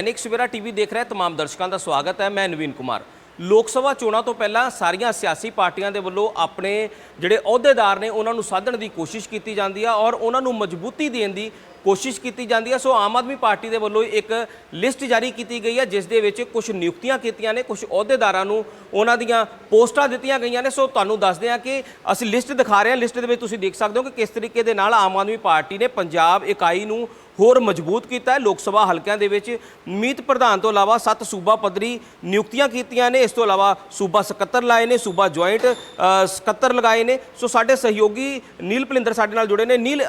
Dainik Savera TV ਦੇਖ ਰਹੇ ਤਮਾਮ ਦਰਸ਼ਕਾਂ ਦਾ ਸਵਾਗਤ ਹੈ, ਮੈਂ ਨਵੀਨ ਕੁਮਾਰ। ਲੋਕ ਸਭਾ ਚੋਣਾਂ ਤੋਂ ਪਹਿਲਾਂ ਸਾਰੀਆਂ ਸਿਆਸੀ ਪਾਰਟੀਆਂ ਦੇ ਵੱਲੋਂ ਆਪਣੇ ਜਿਹੜੇ ਅਹੁਦੇਦਾਰ ਨੇ, ਉਹਨਾਂ ਨੂੰ ਸਾਧਣ ਦੀ ਕੋਸ਼ਿਸ਼ ਕੀਤੀ ਜਾਂਦੀ ਆ ਔਰ ਉਹਨਾਂ ਨੂੰ ਮਜ਼ਬੂਤੀ ਦੇਣ ਦੀ ਕੋਸ਼ਿਸ਼ ਕੀਤੀ ਜਾਂਦੀ ਹੈ। ਸੋ ਆਮ ਆਦਮੀ ਪਾਰਟੀ ਦੇ ਵੱਲੋਂ ਇੱਕ ਲਿਸਟ ਜਾਰੀ ਕੀਤੀ ਗਈ ਹੈ, ਜਿਸ ਦੇ ਵਿੱਚ ਕੁਝ ਨਿਯੁਕਤੀਆਂ ਕੀਤੀਆਂ ਨੇ ਕੁਝ ਅਹੁਦੇਦਾਰਾਂ ਨੂੰ ਉਹਨਾਂ ਦੀਆਂ ਪੋਸਟਾਂ ਦਿੱਤੀਆਂ ਗਈਆਂ ਨੇ। ਸੋ ਤੁਹਾਨੂੰ ਦੱਸਦੇ ਹਾਂ ਕਿ ਅਸੀਂ ਲਿਸਟ ਦਿਖਾ ਰਹੇ ਹਾਂ। ਲਿਸਟ ਦੇ ਵਿੱਚ ਤੁਸੀਂ ਦੇਖ ਸਕਦੇ ਹੋ ਕਿ ਕਿਸ ਤਰੀਕੇ ਦੇ ਨਾਲ ਆਮ ਆਦਮੀ ਪਾਰਟੀ ਨੇ ਪੰਜਾਬ ਇਕਾਈ ਨੂੰ ਹੋਰ ਮਜ਼ਬੂਤ ਕੀਤਾ ਹੈ। ਲੋਕ ਸਭਾ ਹਲਕਿਆਂ ਦੇ ਵਿੱਚ ਮੀਤ ਪ੍ਰਧਾਨ ਤੋਂ ਇਲਾਵਾ ਸੱਤ ਸੂਬਾ ਪੱਧਰੀ ਨਿਯੁਕਤੀਆਂ ਕੀਤੀਆਂ ਨੇ। ਇਸ ਤੋਂ ਇਲਾਵਾ ਸੂਬਾ ਸਕੱਤਰ ਲਾਏ ਨੇ, ਸੂਬਾ ਜੁਆਇੰਟ ਸਕੱਤਰ ਲਗਾਏ ਨੇ। ਸੋ ਸਾਡੇ ਸਹਿਯੋਗੀ ਨੀਲ ਭਲਿੰਦਰ ਸਾਡੇ ਨਾਲ ਜੁੜੇ ਨੇ। ਨੀਲ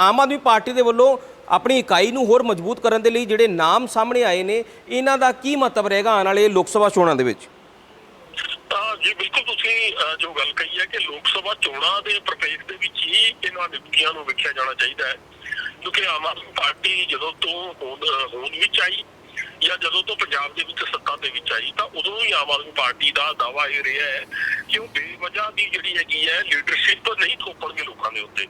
ਆਮ ਆਦਮੀ ਪਾਰਟੀ ਦੇ ਵੱਲੋਂ ਆਪਣੀ ਇਕਾਈ ਨੂੰ ਹੋਰ ਮਜ਼ਬੂਤ ਕਰਨ ਦੇ ਲਈ ਜਿਹੜੇ ਨਾਮ ਸਾਹਮਣੇ ਆਏ ਨੇ, ਇਹਨਾਂ ਦਾ ਕੀ ਮਤਲਬ ਰਹੇਗਾ ਆਉਣ ਵਾਲੇ ਲੋਕ ਸਭਾ ਚੋਣਾਂ ਦੇ ਵਿੱਚ? ਜੀ, ਬਿਲਕੁਲ ਤੁਸੀਂ ਜੋ ਗੱਲ ਕਹੀ ਹੈ ਕਿ ਲੋਕ ਸਭਾ ਚੋਣਾਂ ਦੇ ਪ੍ਰਪੇਖ ਦੇ ਵਿੱਚ ਹੀ ਇਹਨਾਂ ਨਿਯੁਕਤੀਆਂ ਨੂੰ ਵੇਖਿਆ ਜਾਣਾ ਚਾਹੀਦਾ ਹੈ। ਕਿਉਂਕਿ ਆਮ ਆਦਮੀ ਪਾਰਟੀ ਜਦੋਂ ਤੋਂ ਹੋਂਦ ਹੋਂਦ ਵਿੱਚ ਆਈ ਜਾਂ ਜਦੋਂ ਤੋਂ ਪੰਜਾਬ ਦੇ ਵਿੱਚ ਸੱਤਾ ਦੇ ਵਿੱਚ ਆਈ, ਤਾਂ ਉਦੋਂ ਹੀ ਆਮ ਆਦਮੀ ਪਾਰਟੀ ਦਾ ਦਾਵਾ ਇਹ ਰਿਹਾ ਹੈ ਕਿ ਉਹ ਬੇਵਜ੍ਹਾ ਦੀ ਜਿਹੜੀ ਹੈਗੀ ਹੈ ਲੀਡਰਸ਼ਿਪ ਨਹੀਂ ਥੋਪਣਗੇ ਲੋਕਾਂ ਦੇ ਉੱਤੇ।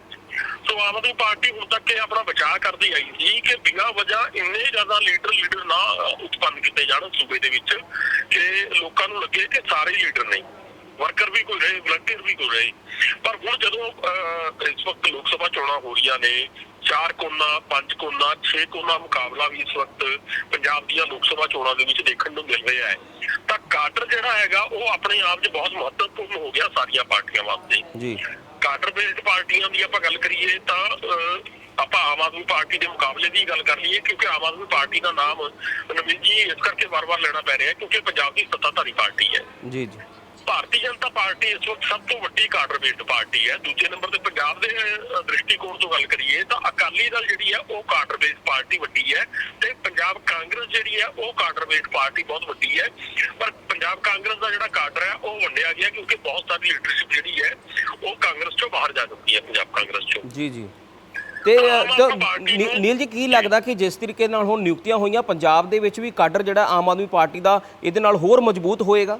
ਸੋ ਆਮ ਆਦਮੀ ਪਾਰਟੀ ਹੁਣ ਤੱਕ ਇਹ ਆਪਣਾ ਬਚਾਅ ਕਰਦੀ ਆਈ ਸੀ ਕਿ ਬਿਨਾਂ ਵਜ੍ਹਾ ਇੰਨੇ ਜ਼ਿਆਦਾ ਲੀਡਰ ਲੀਡਰ ਨਾ ਉਤਪੰਨ ਕੀਤੇ ਜਾਣ ਸੂਬੇ ਦੇ ਵਿੱਚ ਕਿ ਲੋਕਾਂ ਨੂੰ ਲੱਗੇ ਕਿ ਸਾਰੇ ਲੀਡਰ ਨਹੀਂ। ਵਰਕਰ ਵੀ ਕੋਈ ਰਹੇ ਵਲੰਟੀਅਰ ਵੀ ਕੋਈ ਰਹੇ। ਪਰ ਹੁਣ ਜਦੋਂ ਅਹ, ਇਸ ਵਕਤ ਲੋਕ ਸਭਾ ਚੋਣਾਂ ਹੋ ਰਹੀਆਂ ਨੇ ਚਾਰ ਕੋਨਾ ਪੰਜ ਕੋਨਾ ਛੇ ਕੋਨਾ ਮੁਕਾਬਲਾ ਵੀ ਇਸ ਵਕਤ ਪੰਜਾਬ ਦੀਆਂ ਲੋਕ ਸਭਾ ਚੋਣਾਂ ਦੇ ਵਿੱਚ ਦੇਖਣ ਨੂੰ ਮਿਲ ਰਿਹਾ ਹੈ। ਤਾਂ ਕਾਡਰ ਜਿਹੜਾ ਹੈਗਾ ਉਹ ਆਪਣੇ ਆਪ 'ਚ ਬਹੁਤ ਮਹੱਤਵਪੂਰਨ ਹੋ ਗਿਆ ਸਾਰੀਆਂ ਪਾਰਟੀਆਂ ਵਾਸਤੇ। ਜੀ। ਕਾਡਰ ਬੇਸਡ ਪਾਰਟੀਆਂ ਦੀ ਆਪਾਂ ਗੱਲ ਕਰੀਏ ਤਾਂ ਆਪਾਂ ਆਮ ਆਦਮੀ ਪਾਰਟੀ ਦੇ ਮੁਕਾਬਲੇ ਦੀ ਗੱਲ ਕਰ ਲਈਏ ਕਿਉਂਕਿ ਆਮ ਆਦਮੀ ਪਾਰਟੀ ਦਾ ਨਾਮ ਨਵੀਨ ਜੀ ਇਸ ਕਰਕੇ ਵਾਰ-ਵਾਰ ਲੈਣਾ ਪੈ ਰਿਹਾ ਕਿਉਂਕਿ ਪੰਜਾਬ ਦੀ ਸੱਤਾਧਾਰੀ ਪਾਰਟੀ ਹੈ। ਜੀ ਜੀ। ਭਾਰਤੀ ਜਨਤਾ ਪਾਰਟੀ ਇਸ ਵਕਤ ਸਭ ਤੋਂ ਵੱਡੀ ਕਾਡਰ ਬੇਸਡ ਪਾਰਟੀ ਹੈ। ਦੂਜੇ ਨੰਬਰ ਤੇ ਪੰਜਾਬ ਦੇ ਦ੍ਰਿਸ਼ਟੀਕੋਣ ਤੋਂ ਗੱਲ ਕਰੀਏ ਤਾਂ ਅਕਾਲੀ ਦਲ ਜਿਹੜੀ ਹੈ ਉਹ ਕਾਡਰ ਬੇਸਡ ਪਾਰਟੀ ਵੱਡੀ ਹੈ ਤੇ ਪੰਜਾਬ ਕਾਂਗਰਸ ਜਿਹੜੀ ਹੈ ਉਹ ਕਾਡਰ ਬੇਸਡ ਪਾਰਟੀ ਬਹੁਤ ਵੱਡੀ ਹੈ। ਪਰ ਪੰਜਾਬ ਕਾਂਗਰਸ ਦਾ ਜਿਹੜਾ ਕਾਡਰ ਗਿਆ ਕਿਉਂਕਿ ਬਹੁਤ ਸਾਰੀ ਲੀਡਰਸ਼ਿਪ ਜਿਹੜੀ ਹੈ ਉਹ ਕਾਂਗਰਸ ਚੋਂ ਬਾਹਰ ਜਾ ਚੁੱਕੀ ਹੈ ਪੰਜਾਬ ਕਾਂਗਰਸ ਚੋਂ। ਜੀ ਜੀ। ਤੇ ਨੀਲ ਜੀ ਕੀ ਲੱਗਦਾ ਕਿ ਜਿਸ ਤਰੀਕੇ ਨਾਲ ਹੁਣ ਨਿਯੁਕਤੀਆਂ ਹੋਈਆਂ ਪੰਜਾਬ ਦੇ ਵਿੱਚ ਵੀ ਕਾਡਰ ਜਿਹੜਾ ਆਮ ਆਦਮੀ ਪਾਰਟੀ ਦਾ ਇਹਦੇ ਨਾਲ ਹੋਰ ਮਜ਼ਬੂਤ ਹੋਏਗਾ?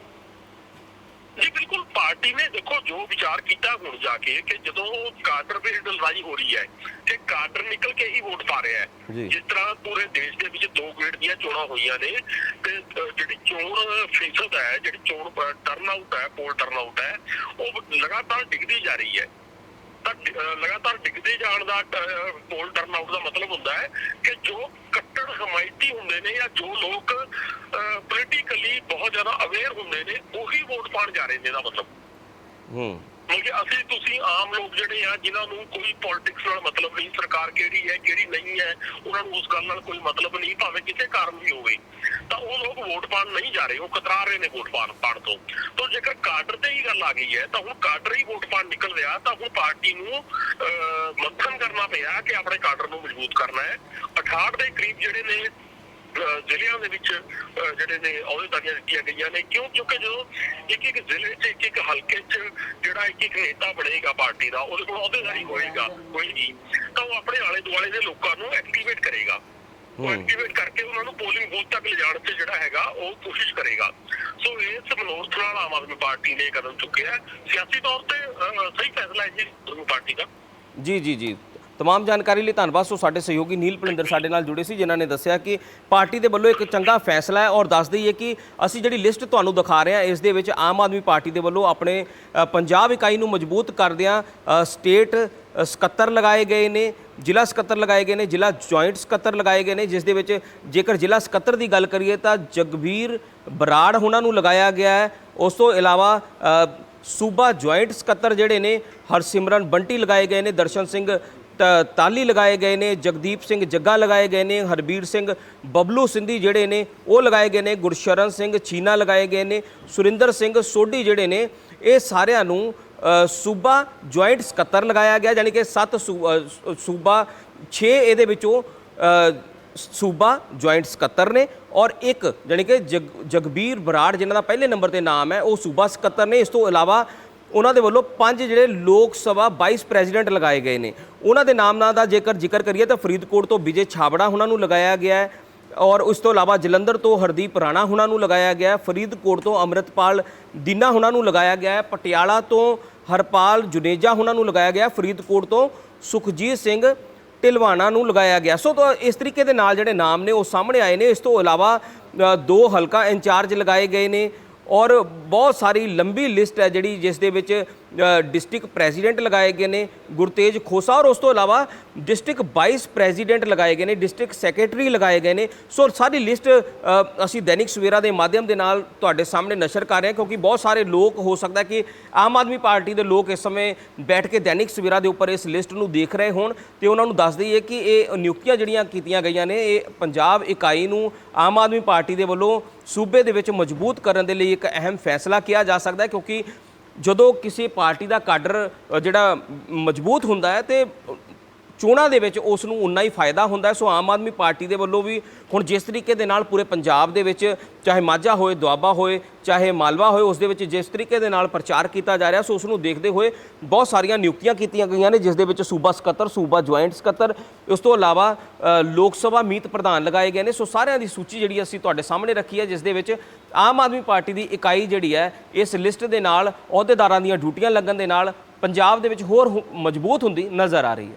ਬਿਲਕੁਲ ਪਾਰਟੀ ਨੇ ਦੇਖੋ ਜੋ ਵਿਚਾਰ ਕੀਤਾ ਹੁਣ ਜਾ ਕੇ ਕਿ ਜਦੋਂ ਕਾਡਰ ਬੇਸਡ ਲੜਾਈ ਹੋ ਰਹੀ ਹੈ ਕਿ ਕਾਡਰ ਨਿਕਲ ਕੇ ਹੀ ਵੋਟ ਪਾ ਰਿਹਾ। ਹੈ। ਜਿਸ ਤਰ੍ਹਾਂ ਪੂਰੇ ਦੇਸ਼ ਦੇ ਵਿੱਚ ਦੋ ਗ੍ਰੇਡ ਦੀਆਂ ਚੋਣਾਂ ਹੋਈਆਂ ਨੇ ਤੇ ਜਿਹੜੀ ਚੋਣ ਫੀਸਦ ਹੈ ਜਿਹੜੀ ਚੋਣ ਟਰਨ ਆਊਟ ਹੈ ਪੋਲ ਟਰਨ ਆਊਟ ਹੈ ਉਹ ਲਗਾਤਾਰ ਡਿੱਗਦੀ ਜਾ ਰਹੀ ਹੈ। ਤਾਂ ਲਗਾਤਾਰ ਡਿੱਗਦੇ ਜਾਣ ਦਾ ਪੋਲ ਟਰਨ ਆਊਟ ਦਾ ਮਤਲਬ ਹੁੰਦਾ ਹੈ ਕਿ ਜੋ ਕੱਟੜ ਹਮਾਇਤੀ ਹੁੰਦੇ ਨੇ ਜਾਂ ਜੋ ਲੋਕ ਪੋਲੀਟੀਕਲੀ ਬਹੁਤ ਜ਼ਿਆਦਾ ਅਵੇਅਰ ਹੁੰਦੇ ਨੇ ਉਹੀ ਵੋਟ ਪਾਣ ਜਾ ਰਹੇ ਨੇ ਦਾ ਮਤਲਬ। ਹੂੰ। ਕਿਉਂਕਿ ਅਸੀਂ ਤੁਸੀਂ ਆਮ ਲੋਕ ਜਿਹੜੇ ਆ ਜਿਨ੍ਹਾਂ ਨੂੰ ਕੋਈ ਪੋਲਿਟਿਕਸ ਨਾਲ ਮਤਲਬ ਨਹੀਂ ਸਰਕਾਰ ਕਿਹੜੀ ਹੈ ਕਿਹੜੀ ਨਹੀਂ ਹੈ ਉਹਨਾਂ ਨੂੰ ਉਸ ਗੱਲ ਨਾਲ ਕੋਈ ਮਤਲਬ ਨਹੀਂ ਭਾਵੇਂ ਕਿਸੇ ਕਾਰਨ ਵੀ ਹੋਵੇ। ਤਾਂ ਉਹ ਲੋਕ ਵੋਟ ਪਾਣ ਨਹੀਂ ਜਾ ਰਹੇ ਉਹ ਕਤਰਾ ਰਹੇ ਨੇ ਵੋਟ ਪਾਣ ਪਾਣ ਤੋਂ। ਤਾਂ ਜੇਕਰ ਕਾਡਰ ਤੇ ਹੀ ਗੱਲ ਆ ਗਈ ਹੈ ਤਾਂ ਹੁਣ ਕਾਡਰ ਹੀ ਵੋਟ ਪਾਣ ਨਿਕਲ ਰਿਹਾ ਤਾਂ ਹੁਣ ਪਾਰਟੀ ਨੂੰ ਅਹ, ਮੰਥਨ ਕਰਨਾ ਪਿਆ ਕਿ ਆਪਣੇ ਕਾਡਰ ਨੂੰ ਮਜ਼ਬੂਤ ਕਰਨਾ ਹੈ। 68 ਦੇ ਕਰੀਬ ਜਿਹੜੇ ਨੇ ਜ਼ਿਲ੍ਹਿਆਂ ਦੇ ਵਿੱਚ ਜਿਹੜੇ ਨੇ ਅਹੁਦੇਦਾਰੀਆਂ ਦਿੱਤੀਆਂ ਗਈਆਂ ਨੇ। ਕਿਉਂ? ਕਿਉਂਕਿ ਜਦੋਂ ਇੱਕ ਇੱਕ ਜ਼ਿਲ੍ਹੇ 'ਚ ਇੱਕ ਇੱਕ ਹਲਕੇ 'ਚ ਜਿਹੜਾ ਇੱਕ ਇੱਕ ਨੇਤਾ ਬਣੇਗਾ ਪਾਰਟੀ ਦਾ ਉਹਦੇ ਕੋਲ ਅਹੁਦੇਦਾਰੀ ਹੋਏਗਾ ਹੋਏਗੀ ਤਾਂ ਉਹ ਆਪਣੇ ਆਲੇ ਦੁਆਲੇ ਦੇ ਲੋਕਾਂ ਨੂੰ ਐਕਟੀਵੇਟ ਕਰੇਗਾ। ਉਹ। ਐਕਟੀਵੇਟ ਕਰਕੇ ਉਹਨਾਂ ਨੂੰ ਪੋਲਿੰਗ ਬੂਥ ਤੱਕ ਲਿਜਾਣ ਤੇ ਜਿਹੜਾ ਹੈਗਾ ਉਹ ਕੋਸ਼ਿਸ਼ ਕਰੇਗਾ। ਸੋ ਇਸ ਮਨੋਰਥ ਨਾਲ ਆਮ ਆਦਮੀ ਪਾਰਟੀ ਨੇ ਕਦਮ ਚੁੱਕਿਆ। ਸਿਆਸੀ ਤੌਰ ਤੇ ਸਹੀ ਫੈਸਲਾ ਹੈ ਜੀ ਪਾਰਟੀ ਦਾ। ਜੀ ਜੀ ਜੀ। ਤਮਾਮ ਜਾਣਕਾਰੀ ਲਈ ਧੰਨਵਾਦ ਸੋ ਸਾਡੇ ਸਹਿਯੋਗੀ ਨੀਲ ਭਲਿੰਦਰ ਸਾਡੇ ਨਾਲ ਜੁੜੇ ਸੀ ਜਿਨ੍ਹਾਂ ਨੇ ਦੱਸਿਆ ਕਿ ਪਾਰਟੀ ਦੇ ਵੱਲੋਂ ਇੱਕ ਚੰਗਾ ਫੈਸਲਾ ਹੈ ਔਰ ਦੱਸ ਦਈਏ ਕਿ ਅਸੀਂ ਜਿਹੜੀ ਲਿਸਟ ਤੁਹਾਨੂੰ ਦਿਖਾ ਰਹੇ ਹਾਂ ਇਸ ਦੇ ਵਿੱਚ ਆਮ ਆਦਮੀ ਪਾਰਟੀ ਦੇ ਵੱਲੋਂ ਆਪਣੇ ਪੰਜਾਬ ਇਕਾਈ ਨੂੰ ਮਜ਼ਬੂਤ ਕਰਦਿਆਂ ਸਟੇਟ ਸਕੱਤਰ ਲਗਾਏ ਗਏ ਨੇ ਜ਼ਿਲ੍ਹਾ ਸਕੱਤਰ ਲਗਾਏ ਗਏ ਨੇ ਜ਼ਿਲ੍ਹਾ ਜੁਆਇੰਟ ਸਕੱਤਰ ਲਗਾਏ ਗਏ ਨੇ ਜਿਸ ਦੇ ਵਿੱਚ ਜੇਕਰ ਜ਼ਿਲ੍ਹਾ ਸਕੱਤਰ ਦੀ ਗੱਲ ਕਰੀਏ ਤਾਂ ਜਗਵੀਰ ਬਰਾੜ ਉਹਨਾਂ ਨੂੰ ਲਗਾਇਆ ਗਿਆ ਹੈ ਉਸ ਤੋਂ ਇਲਾਵਾ ਸੂਬਾ ਜੁਆਇੰਟ ਸਕੱਤਰ ਜਿਹੜੇ ਨੇ ਹਰਸਿਮਰਨ ਬੰਟੀ ਲਗਾਏ ਗਏ ਨੇ ਦਰਸ਼ਨ ਸਿੰਘ ਤਾਲੀ ਲਗਾਏ ਗਏ ਨੇ, ਜਗਦੀਪ ਸਿੰਘ ਜੱਗਾ ਲਗਾਏ ਗਏ ਨੇ, ਹਰਬੀਰ ਸਿੰਘ ਬਬਲੂ ਸਿੰਧੀ ਜਿਹੜੇ ਨੇ, ਉਹ ਲਗਾਏ ਗਏ ਨੇ, ਗੁਰਸ਼ਰਨ ਸਿੰਘ ਛੀਨਾ ਲਗਾਏ ਗਏ ਨੇ, ਸੁਰਿੰਦਰ ਸਿੰਘ ਸੋਢੀ ਜਿਹੜੇ ਨੇ, ਇਹ ਸਾਰਿਆਂ ਨੂੰ ਸੂਬਾ ਜੁਆਇੰਟ ਸਕੱਤਰ ਲਗਾਇਆ ਗਿਆ, ਯਾਨੀ ਕਿ 7 ਸੂਬਾ 6 ਇਹਦੇ ਵਿੱਚੋਂ ਸੂਬਾ ਜੁਆਇੰਟ ਸਕੱਤਰ ਨੇ ਔਰ ਇੱਕ ਜਾਣੀ ਕਿ ਜਗ, ਜਗਬੀਰ ਬਰਾੜ ਜਿਨ੍ਹਾਂ ਦਾ ਪਹਿਲੇ ਨੰਬਰ ਤੇ ਨਾਮ ਹੈ, ਉਹ ਸੂਬਾ ਸਕੱਤਰ ਨੇ। ਇਸ ਤੋਂ ਇਲਾਵਾ ਉਹਨਾਂ ਦੇ ਵੱਲੋਂ ਪੰਜ ਜਿਹੜੇ ਲੋਕ ਸਭਾ ਵਾਈਸ ਪ੍ਰੈਜ਼ੀਡੈਂਟ ਲਗਾਏ ਗਏ ਨੇ। ਉਹਨਾਂ ਦੇ ਨਾਮ ਨਾਲ ਦਾ ਜੇਕਰ ਜ਼ਿਕਰ ਕਰੀਏ ਤਾਂ ਫਰੀਦਕੋਟ ਤੋਂ ਵਿਜੇ ਛਾਬੜਾ ਉਹਨਾਂ ਨੂੰ ਲਗਾਇਆ ਗਿਆ ਹੈ ਔਰ ਉਸ ਤੋਂ ਇਲਾਵਾ ਜਲੰਧਰ ਤੋਂ ਹਰਦੀਪ ਰਾਣਾ ਉਹਨਾਂ ਨੂੰ ਲਗਾਇਆ ਗਿਆ ਫਰੀਦਕੋਟ ਤੋਂ ਅੰਮ੍ਰਿਤਪਾਲ ਦੀਨਾ ਉਹਨਾਂ ਨੂੰ ਲਗਾਇਆ ਗਿਆ ਪਟਿਆਲਾ ਤੋਂ ਹਰਪਾਲ ਜੁਨੇਜਾ ਉਹਨਾਂ ਨੂੰ ਲਗਾਇਆ ਗਿਆ ਫਰੀਦਕੋਟ ਤੋਂ ਸੁਖਜੀਤ ਸਿੰਘ ਢਿਲਵਾਣਾ ਨੂੰ ਲਗਾਇਆ ਗਿਆ ਸੋ ਤਾਂ ਇਸ ਤਰੀਕੇ ਦੇ ਨਾਲ ਜਿਹੜੇ ਨਾਮ ਨੇ ਉਹ ਸਾਹਮਣੇ ਆਏ ਨੇ। ਇਸ ਤੋਂ ਇਲਾਵਾ ਦੋ ਹਲਕਾ ਇੰਚਾਰਜ ਲਗਾਏ ਗਏ ਨੇ। ਔਰ ਬਹੁਤ ਸਾਰੀ ਲੰਬੀ ਲਿਸਟ ਹੈ ਜਿਹੜੀ ਜਿਸ ਦੇ ਵਿੱਚ ਡਿਸਟ੍ਰਿਕਟ ਪ੍ਰੈਜ਼ੀਡੈਂਟ ਲਗਾਏ ਗਏ ਨੇ ਗੁਰਤੇਜ ਖੋਸਾ, ਔਰ ਉਸ ਤੋਂ ਇਲਾਵਾ ਡਿਸਟ੍ਰਿਕਟ ਵਾਈਸ ਪ੍ਰੈਜ਼ੀਡੈਂਟ ਲਗਾਏ ਗਏ ਨੇ, ਡਿਸਟ੍ਰਿਕਟ ਸੈਕਟਰੀ ਲਗਾਏ ਗਏ ਨੇ। ਸੋ ਸਾਰੀ ਲਿਸਟ ਅਸੀਂ ਦੈਨਿਕ ਸਵੇਰਾ ਦੇ ਮਾਧਿਅਮ ਦੇ ਨਾਲ ਤੁਹਾਡੇ ਸਾਹਮਣੇ ਨਸ਼ਰ ਕਰ ਰਹੇ ਹਾਂ, ਕਿਉਂਕਿ ਬਹੁਤ ਸਾਰੇ ਲੋਕ, ਹੋ ਸਕਦਾ ਕਿ ਆਮ ਆਦਮੀ ਪਾਰਟੀ ਦੇ ਲੋਕ ਇਸ ਸਮੇਂ ਬੈਠ ਕੇ ਦੈਨਿਕ ਸਵੇਰਾ ਦੇ ਉੱਪਰ ਇਸ ਲਿਸਟ ਨੂੰ ਦੇਖ ਰਹੇ ਹੋਣ। ਤੇ ਉਹਨਾਂ ਨੂੰ ਦੱਸ ਦਈਏ ਕਿ ਇਹ ਨਿਯੁਕਤੀਆਂ ਜਿਹੜੀਆਂ ਕੀਤੀਆਂ ਗਈਆਂ ਨੇ, ਇਹ ਪੰਜਾਬ ਇਕਾਈ ਨੂੰ ਆਮ ਆਦਮੀ ਪਾਰਟੀ ਦੇ ਵੱਲੋਂ ਸੂਬੇ ਦੇ ਵਿੱਚ ਮਜ਼ਬੂਤ ਕਰਨ ਦੇ ਲਈ ਇੱਕ ਅਹਿਮ ਫੈਸਲਾ ਕਿਹਾ ਜਾ ਸਕਦਾ ਹੈ, ਕਿਉਂਕਿ ਜਦੋਂ ਕਿਸੇ ਪਾਰਟੀ ਦਾ ਕਾਡਰ ਜਿਹੜਾ ਮਜ਼ਬੂਤ ਹੁੰਦਾ ਹੈ ਤੇ ਚੋਣਾਂ ਦੇ ਵਿੱਚ ਉਸ ਨੂੰ ਉਨਾ ਹੀ ਫਾਇਦਾ ਹੁੰਦਾ ਸੋ ਆਮ ਆਦਮੀ ਪਾਰਟੀ ਦੇ ਵੱਲੋਂ ਵੀ ਹੁਣ ਜਿਸ ਤਰੀਕੇ ਦੇ ਨਾਲ ਪੂਰੇ ਪੰਜਾਬ ਦੇ ਵਿੱਚ ਚਾਹੇ ਮਾਝਾ ਹੋਏ, ਦੁਆਬਾ ਹੋਏ, ਚਾਹੇ ਮਾਲਵਾ ਹੋਏ, ਉਸ ਦੇ ਵਿੱਚ ਜਿਸ ਤਰੀਕੇ ਦੇ ਨਾਲ ਪ੍ਰਚਾਰ ਕੀਤਾ ਜਾ ਰਿਹਾ, ਸੋ ਉਸ ਨੂੰ ਦੇਖਦੇ ਹੋਏ ਬਹੁਤ ਸਾਰੀਆਂ ਨਿਯੁਕਤੀਆਂ ਕੀਤੀਆਂ ਗਈਆਂ ਨੇ, ਜਿਸ ਦੇ ਵਿੱਚ ਸੂਬਾ ਸਕੱਤਰ, ਸੂਬਾ ਜੁਆਇੰਟ ਸਕੱਤਰ, ਉਸ ਤੋਂ ਇਲਾਵਾ ਲੋਕ ਸਭਾ ਮੀਤ ਪ੍ਰਧਾਨ ਲਗਾਏ ਗਏ ਨੇ। ਸੋ ਸਾਰਿਆਂ ਦੀ ਸੂਚੀ ਜਿਹੜੀ ਅਸੀਂ ਤੁਹਾਡੇ ਸਾਹਮਣੇ ਰੱਖੀ ਹੈ, ਜਿਸ ਦੇ ਵਿੱਚ ਆਮ ਆਦਮੀ ਪਾਰਟੀ ਦੀ ਇਕਾਈ ਜਿਹੜੀ ਹੈ, ਇਸ ਲਿਸਟ ਦੇ ਨਾਲ ਅਹੁਦੇਦਾਰਾਂ ਦੀਆਂ ਡਿਊਟੀਆਂ ਲੱਗਣ ਦੇ ਨਾਲ ਪੰਜਾਬ ਦੇ ਵਿੱਚ ਹੋਰ ਹੁ- ਮਜ਼ਬੂਤ ਹੁੰਦੀ ਨਜ਼ਰ ਆ ਰਹੀ ਹੈ।